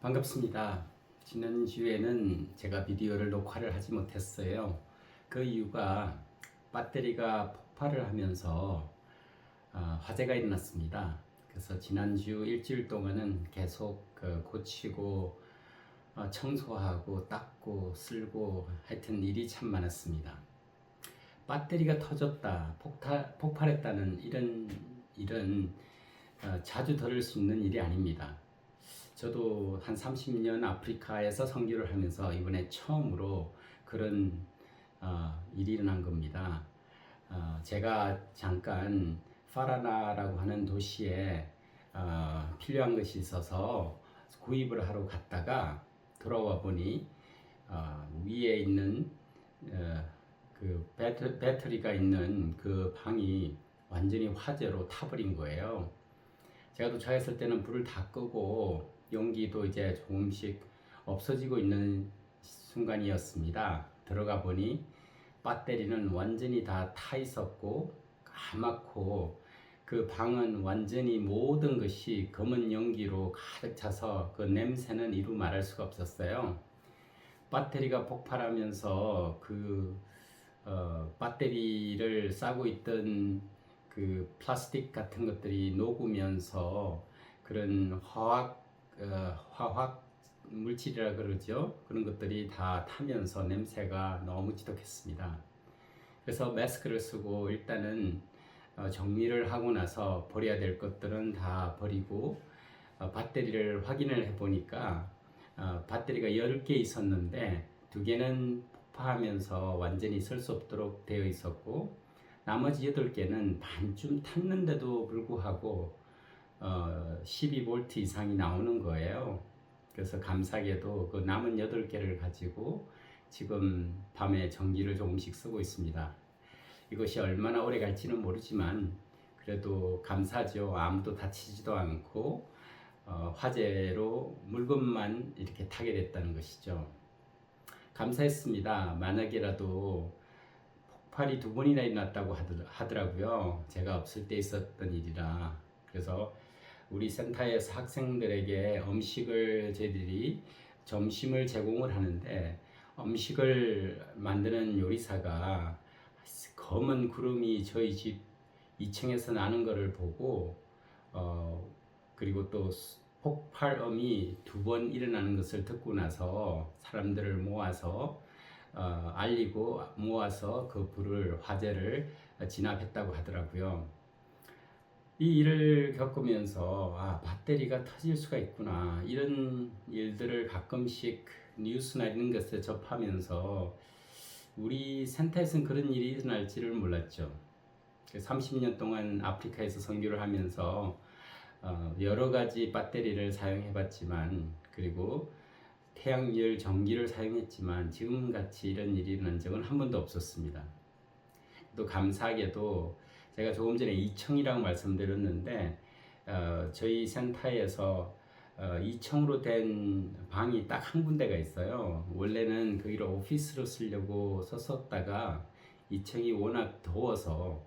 반갑습니다. 지난 주에는 제가 비디오를 녹화를 하지 못했어요. 그 이유가 배터리가 폭발을 하면서 어, 화재가 일어났습니다. 그래서 지난주 일주일 동안은 계속 그 고치고 어, 청소하고 닦고 쓸고 하여튼 일이 참 많았습니다. 배터리가 터졌다, 폭타, 폭발했다는 이런 일은 어, 자주 들을 수 있는 일이 아닙니다. 저도 한 30년 아프리카에서 선교를 하면서 이번에 처음으로 그런 어, 일이 일어난 겁니다. 어, 제가 잠깐 파라나라고 하는 도시에 어, 필요한 것이 있어서 구입을 하러 갔다가 돌아와 보니 어, 위에 있는 어, 그 배터, 배터리가 있는 그 방이 완전히 화재로 타버린 거예요. 제가 도착했을 때는 불을 다 끄고 용기도 이제 조금씩 없어지고 있는 순간이었습니다. 들어가 보니 배터리는 완전히 다 타 있었고 까맣고 그 방은 완전히 모든 것이 검은 연기로 가득 차서 그 냄새는 이루 말할 수가 없었어요. 배터리가 폭발하면서 그 어, 배터리를 싸고 있던 그 플라스틱 같은 것들이 녹으면서 그런 화학 어, 화학 물질이라 그러죠. 그런 것들이 다 타면서 냄새가 너무 지독했습니다. 그래서 마스크를 쓰고 일단은 어, 정리를 하고 나서 버려야 될 것들은 다 버리고 어, 배터리를 확인을 해보니까 어, 배터리가 10개 있었는데 두 개는 폭파하면서 완전히 쓸 수 없도록 되어 있었고 나머지 8개는 반쯤 탔는데도 불구하고 어, 12V 이상이 나오는 거예요. 그래서 감사하게도 그 남은 8개를 가지고 지금 밤에 전기를 조금씩 쓰고 있습니다. 이것이 얼마나 오래 갈지는 모르지만 그래도 감사죠. 아무도 다치지도 않고 어, 화재로 물건만 이렇게 타게 됐다는 것이죠. 감사했습니다. 만약에라도 폭발이 두 번이나 일어났다고 하더라고요. 제가 없을 때 있었던 일이라. 그래서 우리 센터에서 학생들에게 음식을 저희들이 점심을 제공을 하는데 음식을 만드는 요리사가 검은 구름이 저희 집 2층에서 나는 것을 보고 어 그리고 또 폭발음이 두 번 일어나는 것을 듣고 나서 사람들을 모아서 어, 알리고 모아서 그 불을 화재를 진압했다고 하더라고요. 이 일을 겪으면서 아 배터리가 터질 수가 있구나 이런 일들을 가끔씩 뉴스나 이런 것에 접하면서 우리 센터에서는 그런 일이 일어날지를 몰랐죠. 30년 동안 아프리카에서 선교를 하면서 어, 여러 가지 배터리를 사용해봤지만 그리고 태양열 전기를 사용했지만 지금 같이 이런 일이 일어난 적은 한 번도 없었습니다. 또 감사하게도 제가 조금 전에 2층이라고 말씀드렸는데 어, 저희 센터에서 어, 2층으로 된 방이 딱 한 군데가 있어요. 원래는 거기를 오피스로 쓰려고 썼었다가 2층이 워낙 더워서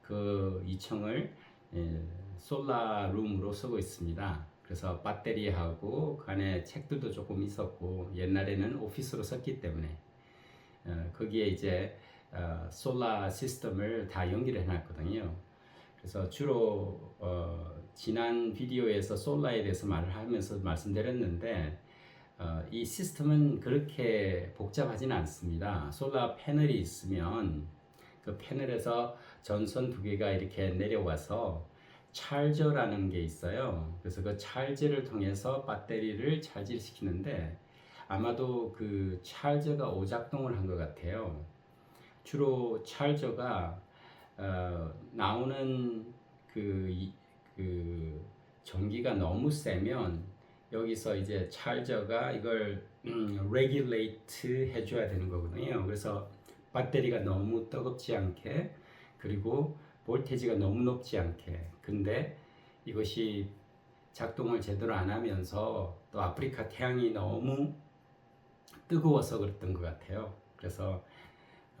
그 2층을 예, 솔라 룸으로 쓰고 있습니다. 그래서 배터리하고 그 안에 책들도 조금 있었고 옛날에는 오피스로 썼기 때문에 어, 거기에 이제 어, 솔라 시스템을 다 연기를 해놨거든요. 그래서 주로 어, 지난 비디오에서 솔라에 대해서 말을 하면서 말씀드렸는데 어, 이 시스템은 그렇게 복잡하지는 않습니다. 솔라 패널이 있으면 그 패널에서 전선 두 개가 이렇게 내려와서 찰저라는 게 있어요. 그래서 그 찰저를 통해서 배터리를 찰질시키는데 아마도 그 찰저가 오작동을 한 것 같아요. 주로 찰저가 어, 나오는 그, 이, 그 전기가 너무 세면 여기서 이제 찰저가 이걸 음, 레귤레이트 해줘야 되는 거거든요. 그래서 배터리가 너무 뜨겁지 않게 그리고 볼테지가 너무 높지 않게 근데 이것이 작동을 제대로 안 하면서 또 아프리카 태양이 너무 뜨거워서 그랬던 것 같아요. 그래서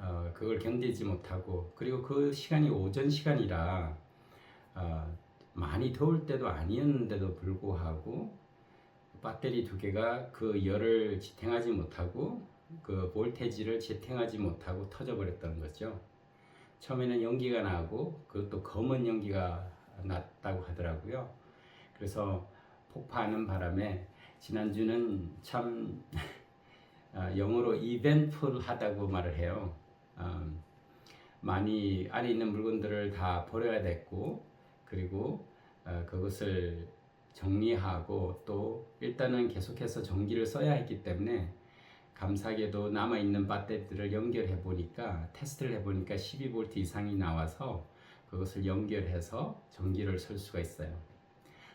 어, 그걸 견디지 못하고 그리고 그 시간이 오전 시간이라 어, 많이 더울 때도 아니었는데도 불구하고 배터리 두 개가 그 열을 지탱하지 못하고 그 볼테지를 지탱하지 못하고 터져버렸다는 거죠. 처음에는 연기가 나고 그것도 검은 연기가 났다고 하더라고요. 그래서 폭파하는 바람에 지난주는 참 아, 영어로 이벤트풀하다고 말을 해요. 음, 많이 안에 있는 물건들을 다 버려야 됐고 그리고 어, 그것을 정리하고 또 일단은 계속해서 전기를 써야 했기 때문에 감사하게도 남아 있는 배터리들을 연결해 보니까 테스트를 해 보니까 12V 이상이 나와서 그것을 연결해서 전기를 쓸 수가 있어요.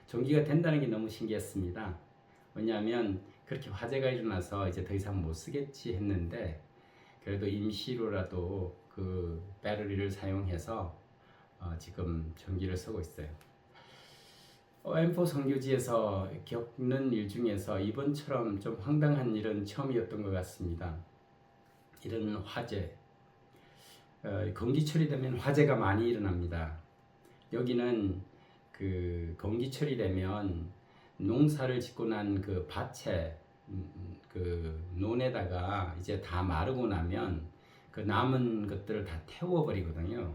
전기가 된다는 게 너무 신기했습니다. 왜냐하면 그렇게 화재가 일어나서 이제 더 이상 못 쓰겠지 했는데 그래도 임시로라도 그 배터리를 사용해서 어, 지금 전기를 쓰고 있어요. 어, M4 선교지에서 겪는 일 중에서 이번처럼 좀 황당한 일은 처음이었던 것 같습니다. 이런 화재, 어, 건기철이 되면 화재가 많이 일어납니다. 여기는 그 건기철이 되면 농사를 짓고 난 그 밭에 음, 그 논에다가 이제 다 마르고 나면 그 남은 것들을 다 태워버리거든요.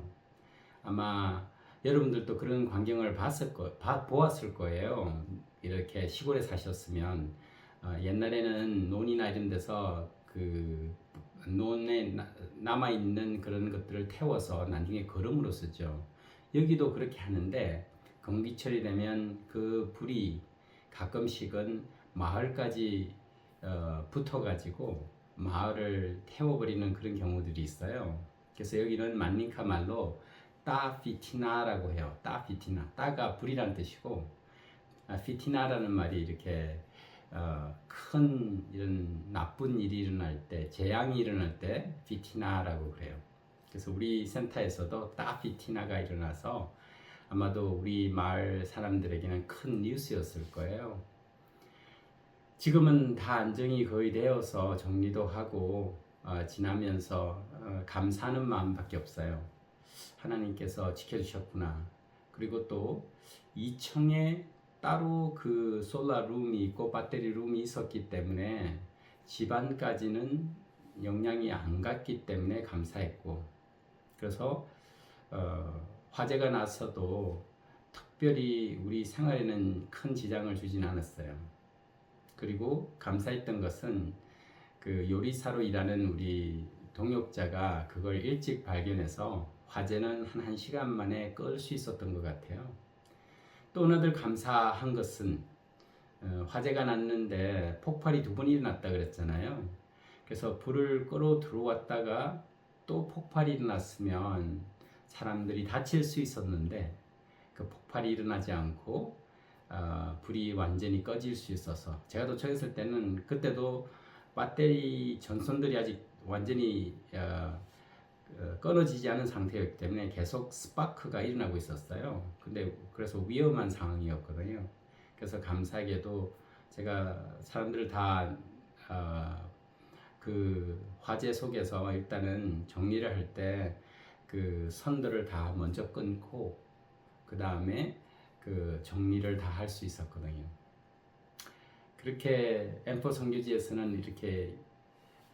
아마 여러분들도 그런 광경을 봤을 거, 봐, 보았을 거예요. 이렇게 시골에 사셨으면 어, 옛날에는 논이나 이런 데서 그 논에 남아 있는 그런 것들을 태워서 나중에 거름으로 쓰죠. 여기도 그렇게 하는데 건기철이 되면 그 불이 가끔씩은 마을까지 어, 붙어가지고 마을을 태워버리는 그런 경우들이 있어요. 그래서 여기는 만니카 말로 따피티나라고 해요. 따피티나. 따가 불이라는 뜻이고 아, 피티나라는 말이 이렇게 어, 큰 이런 나쁜 일이 일어날 때, 재앙이 일어날 때 피티나라고 그래요. 그래서 우리 센터에서도 따피티나가 일어나서 아마도 우리 마을 사람들에게는 큰 뉴스였을 거예요. 지금은 다 안정이 거의 되어서 정리도 하고 어, 지나면서 어, 감사하는 마음밖에 없어요. 하나님께서 지켜주셨구나. 그리고 또 2층에 따로 그 솔라 룸이 있고 배터리 룸이 있었기 때문에 집안까지는 영향이 안 갔기 때문에 감사했고 그래서 어, 화재가 났어도 특별히 우리 생활에는 큰 지장을 주진 않았어요. 그리고 감사했던 것은 그 요리사로 일하는 우리 동역자가 그걸 일찍 발견해서 화재는 한 1시간 만에 끌 수 있었던 것 같아요. 또 하나들 감사한 것은 어, 화재가 났는데 폭발이 두 번 일어났다 그랬잖아요. 그래서 불을 끌어 들어왔다가 또 폭발이 일어났으면 사람들이 다칠 수 있었는데 그 폭발이 일어나지 않고 어, 불이 완전히 꺼질 수 있어서 제가 도착했을 때는 그때도 배터리 전선들이 아직 완전히 어, 어, 끊어지지 않은 상태였기 때문에 계속 스파크가 일어나고 있었어요. 근데 그래서 위험한 상황이었거든요. 그래서 감사하게도 제가 사람들을 다 어, 그 화재 속에서 일단은 정리를 할 때 그 선들을 다 먼저 끊고 그 다음에 그 정리를 다 할 수 있었거든요. 그렇게 엠포 성교지에서는 이렇게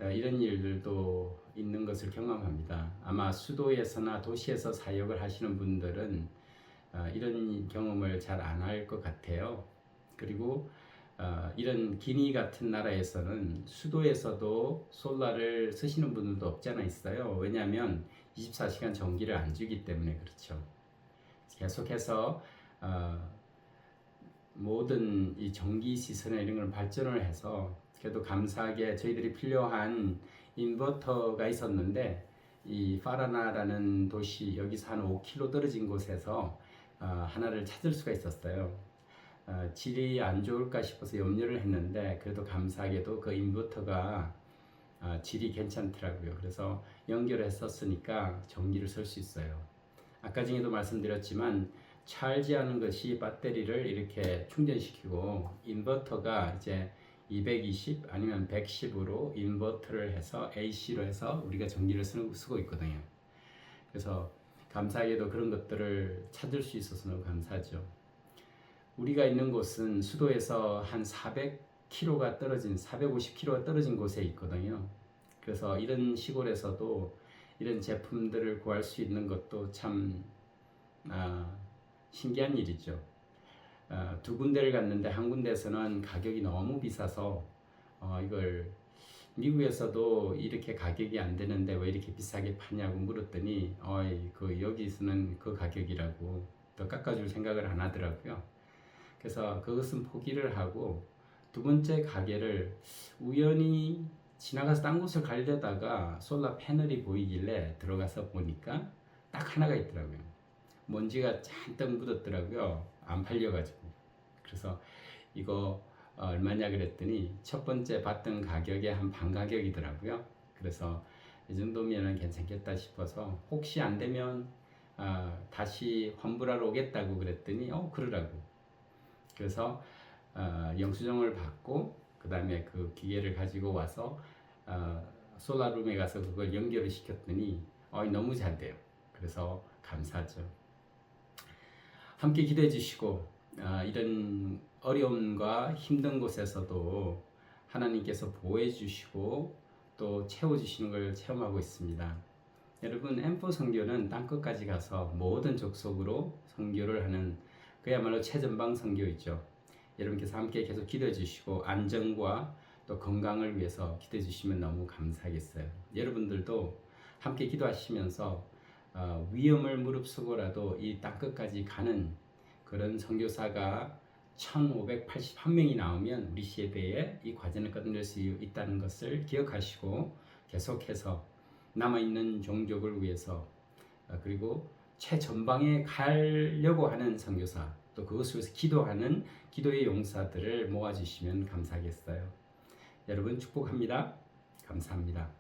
어, 이런 일들도 있는 것을 경험합니다. 아마 수도에서나 도시에서 사역을 하시는 분들은 어, 이런 경험을 잘 안 할 것 같아요. 그리고 어, 이런 기니 같은 나라에서는 수도에서도 솔라를 쓰시는 분들도 없지 않아 있어요. 왜냐하면 24시간 전기를 안 주기 때문에 그렇죠. 계속해서 어, 모든 이 전기 시설이나 이런 걸 발전을 해서 그래도 감사하게 저희들이 필요한 인버터가 있었는데 이 파라나라는 도시 여기서 한 5km 떨어진 곳에서 어, 하나를 찾을 수가 있었어요. 어, 질이 안 좋을까 싶어서 염려를 했는데 그래도 감사하게도 그 인버터가 어, 질이 괜찮더라고요. 그래서 연결했었으니까 전기를 쓸 수 있어요. 아까 전에도 말씀드렸지만 찰지하는 것이 배터리를 이렇게 충전시키고 인버터가 이제 220 아니면 110으로 인버터를 해서 AC로 해서 우리가 전기를 쓰고, 있거든요. 그래서 감사하게도 그런 것들을 찾을 수 있어서 너무 감사하죠. 우리가 있는 곳은 수도에서 한 400 키로가 떨어진 450km가 떨어진 곳에 있거든요. 그래서 이런 시골에서도 이런 제품들을 구할 수 있는 것도 참 아, 신기한 일이죠. 아, 두 군데를 갔는데 한 군데에서는 가격이 너무 비싸서 어, 이걸 미국에서도 이렇게 가격이 안 되는데 왜 이렇게 비싸게 파냐고 물었더니 어이 그 여기서는 그 가격이라고 더 깎아줄 생각을 안 하더라고요. 그래서 그것은 포기를 하고 두 번째 가게를 우연히 지나가서 딴 곳을 가려다가 솔라 패널이 보이길래 들어가서 보니까 딱 하나가 있더라고요. 먼지가 잔뜩 묻었더라고요. 안 팔려가지고. 그래서 이거 어, 얼마냐 그랬더니 첫 번째 봤던 가격의 한 반 가격이더라고요. 그래서 이 정도면은 괜찮겠다 싶어서 혹시 안 되면 아, 다시 환불하러 오겠다고 그랬더니 어 그러라고. 그래서 어, 영수증을 받고 그 다음에 그 기계를 가지고 와서 어, 솔라룸에 가서 그걸 연결을 시켰더니 어, 너무 잘 돼요. 그래서 감사하죠. 함께 기도해 주시고 아, 이런 어려움과 힘든 곳에서도 하나님께서 보호해 주시고 또 채워 주시는 걸 체험하고 있습니다. 여러분 M4 선교는 땅 끝까지 가서 모든 족속으로 선교를 하는 그야말로 최전방 선교이죠. 여러분께서 함께 계속 기도해 주시고 안전과 또 건강을 위해서 기도해 주시면 너무 감사하겠어요. 여러분들도 함께 기도하시면서 어, 위험을 무릅쓰고라도 이 땅 끝까지 가는 그런 선교사가 1581명이 나오면 우리 시대에 이 과정을 끝낼 수 있다는 것을 기억하시고 계속해서 남아있는 종족을 위해서 어, 그리고 최전방에 가려고 하는 선교사 또 그것을 위해서 기도하는 기도의 용사들을 모아주시면 감사하겠어요. 여러분 축복합니다. 감사합니다.